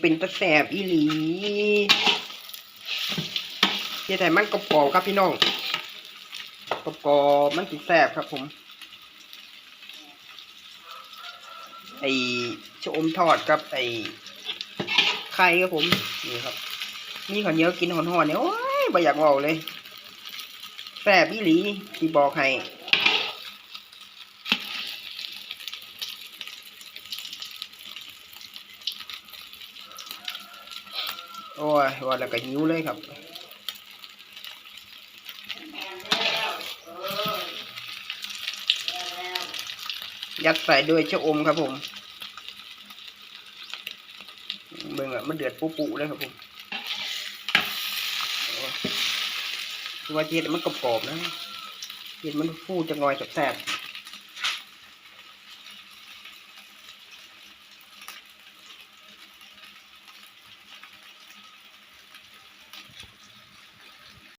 เป็นตะแสบอีหลีเฮ็ดให้มันกรอบๆครับพี่น้องกรอบๆมันสิแสบครับผมไอชะอมทอดกับไอไข่ครับผมนี่ครับมีข้าวเหนียวกินห่อนๆเนี่ยโอ้ยบ่อยากเว้าเลยแสบอีหลีที่บอกให้ โอ้ยว่าแล้วก็หิวเลยครับยัดใส่ด้วยชะอมครับผมเบิ่งอะมันเดือดปุ๊ปุเลยครับผมว่าเจ็ดมันกรอบๆนะเจ็ดมันฟูจังอยแสบๆ